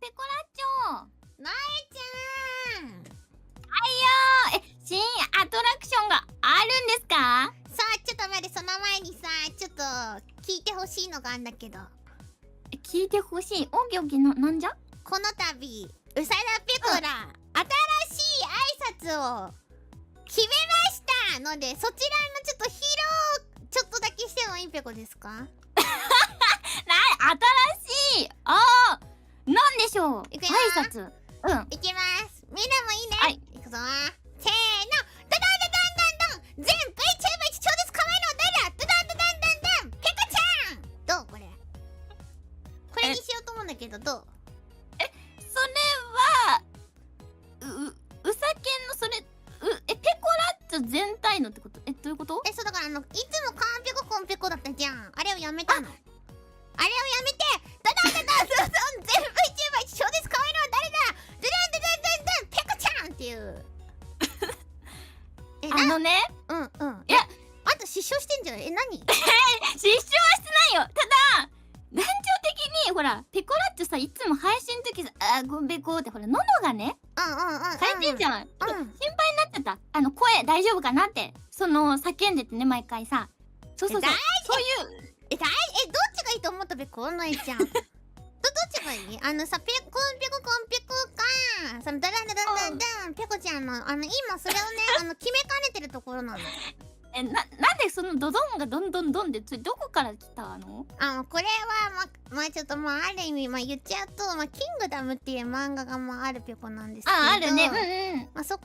ペコラッチョなえちゃん。あー。え新アトラクションがあるんですか？さあちょっと待ってその前にさちょっと聞いてほしいのがあんだけど。え聞いてほしい？オッケーオッケーななんじゃ？この度うさらペコラ、新しい挨拶を決めましたのでそちらのちょっと披露ちょっとだけしてもいいペコですか？な新しょう。いくよ挨拶。うん。いきます。みんなもいいね。はい。いくぞせーの。ダダダンダンダン。ダン全 VTuber 一超絶可愛いの誰だ。ダダンダダンダンダン。ペコちゃん。どう？これ。これにしようと思うんだけどどう？それはうううさけんのそれうえペコラッチョ全体のってこと？えどういうこと？えそうだからあのいつもカンペココンペコだったじゃん。あ失笑はしてないよ。ただ団長的にほらペコラッチョさいつも配信の時さあーごんべこってほら喉がねうんうんうんうん変えてんじゃん、うん。心配になってた。あの声大丈夫かなってその叫んでてね毎回さ。そうそうそう。大そういう。えだいえどっちがいいと思ったべこのえちゃん？どどっちがいい？あのさペコンペココンペコかそのダランダダンダンダンペコちゃんのあの今それをねあの決めかねてるところなのえななんでそのドドンがどんどんどんでそれどこから来たの？あのこれはままあちょっとまあある意味まあ言っちゃうとまあキングダムっていう漫画がまああるペコなんですけどああるね。うんうんまあ、そこ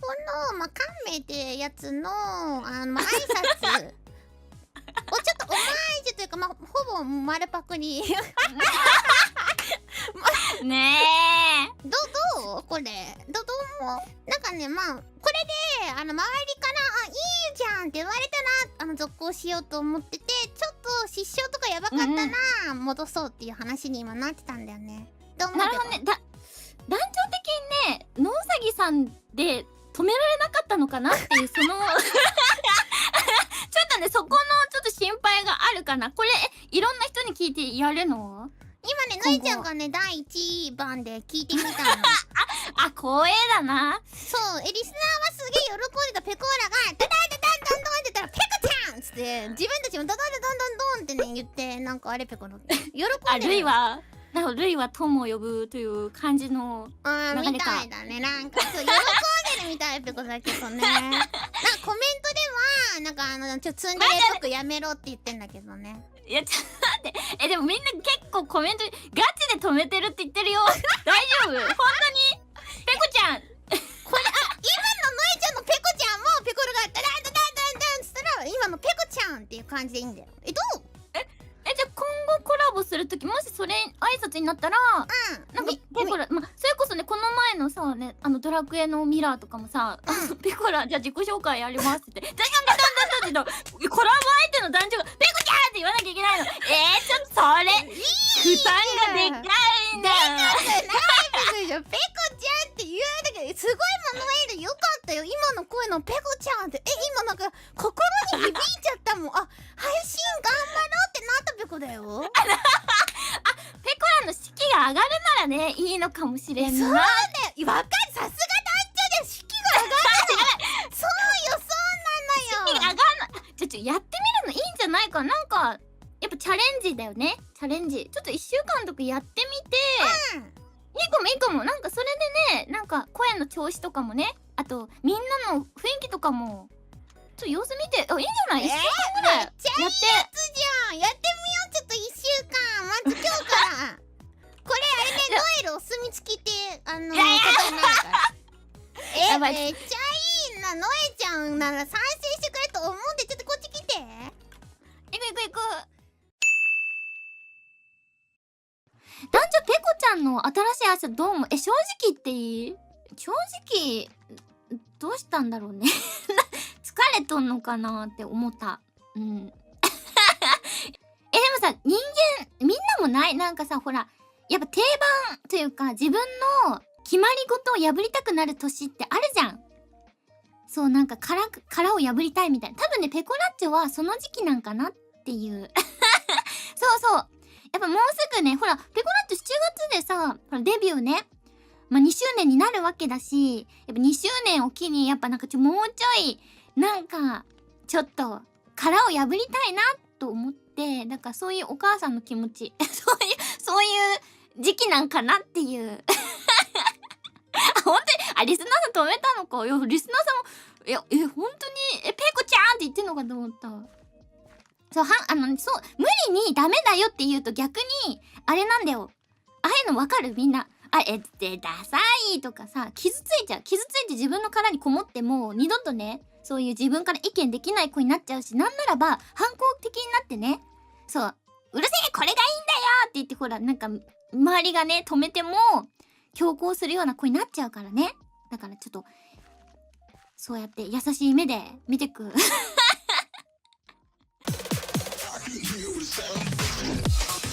の、まあ、カンメイってやつの、あの、まあ、挨拶。をちょっとオマージュというか、まあ、ほぼ丸パクリ。ど、ねえ。どう？これ。なんかね、まあ、これで、あの、周りから、あ、いいじゃんって言われたら、あの、続行しようと思ってて、ちょっと失笑とかやばかったな、戻そうっていう話に今なってたんだよね。どう思う？なるほどねだ団長的にね野うさぎさんで止められなかったのかなっていうそのちょっとねそこのちょっと心配があるかなこれえいろんな人に聞いてやるの？今ね、のいちゃんがね、第1番で聞いてみたの。あ 光栄だなそう、え、リスナーはすげえ喜んでたペコーラが、ダダンダダンドンドンって言ったら、ペコちゃんっつって、自分たちもダダンダダンドンドンってね、言って、なんかあれペコの。喜んであるルイはなんかルイは友を呼ぶという感じの流れかたいだね。なんか、そう、喜んでるみたい、ペコだけどね。なんかコメントでは、なんかあの、ちょ、ツンデレっぽくやめろって言ってんだけどね。いやちょっと待ってえでもみんな結構コメントガチで止めてるって言ってるよ 大丈夫？本当に？ペコちゃん。これ、あ、今ののいちゃんのペコちゃんも、ペコルがダダンダダンダンダンっつったら、今のペコちゃんっていう感じでいいんだよ。え、どう？えじゃあ今後コラボする時もしそれ挨拶になったらうん。なんかみペコラ、まあ、それこそねこの前のさねあのドラクエのミラーとかもさ「あの ペコラじゃあ自己紹介やります」って。言って「ダンダンダンダンダン」ってコラボ相手の男女が「ペコちゃん!」って言わなきゃいけないの。えー、ちょっとそれ。負担がでかいんだじゃペコちゃんって言われたけどすごいマノエルよかったよ今の声のペコちゃんってえ今なんか心に響いちゃったもんあ配信頑張ろうってなったペコだよ。ペコラの士気が上がるならねいいのかもしれんそうなだよわかる。さすが団長じゃん。士気が上がるの。そうよそう士気が上がなのよるの。じゃあちょやってみるのいいんじゃないかな。んかやっぱチャレンジだよね。チャレンジ。ちょっと1週間とかやってみて。うん。いいかもいいかも。なんかそれでねなんか声の調子とかもね。あとみんなの雰囲気とかも。ちょっと様子見て。あいいんじゃない、え一週間ぐらいめっちゃいいやつじゃん。やってみ1週間まず今日から。これあれねノエルお墨付きってあのことになるから。えやばい。めっちゃいいな。ノエちゃんなら賛成してくれると思うんでちょっとこっち来て。行く行く行く男女ペコちゃんの新しい朝どうもえ正直言っていい？正直どうしたんだろうね。疲れとんのかなって思った。うんさ人間みんなもない。なんかさほらやっぱ定番というか自分の決まり事を破りたくなる年ってあるじゃん。そうなんか殻殻を破りたいみたいな。多分ねペコラッチョはその時期なんかなっていう。そうそう。やっぱもうすぐねほらペコラッチョ7月でさほらデビューね。まあ2周年になるわけだしやっぱ2周年を機にやっぱなんかちょもうちょいなんかちょっと殻を破りたいなと思ってだからそういうお母さんの気持ち そういうそういう時期なんかなっていう。あ本当にあリスナーさん止めたのか。いやリスナーさんもいやえ本当にえペコちゃんって言ってんのかと思った。そうはあのそう無理にダメだよって言うと逆にあれなんだよ。ああいうのわかる？みんな。あえってダサいとかさ傷ついちゃう。傷ついて自分の殻にこもってもう二度とねそういう自分から意見できない子になっちゃうしなんならば反抗的になってね。そううるせえこれがいいんだよ！って言ってほらなんか周りがね止めても強行するような子になっちゃうからね。だからちょっとそうやって優しい目で見てく。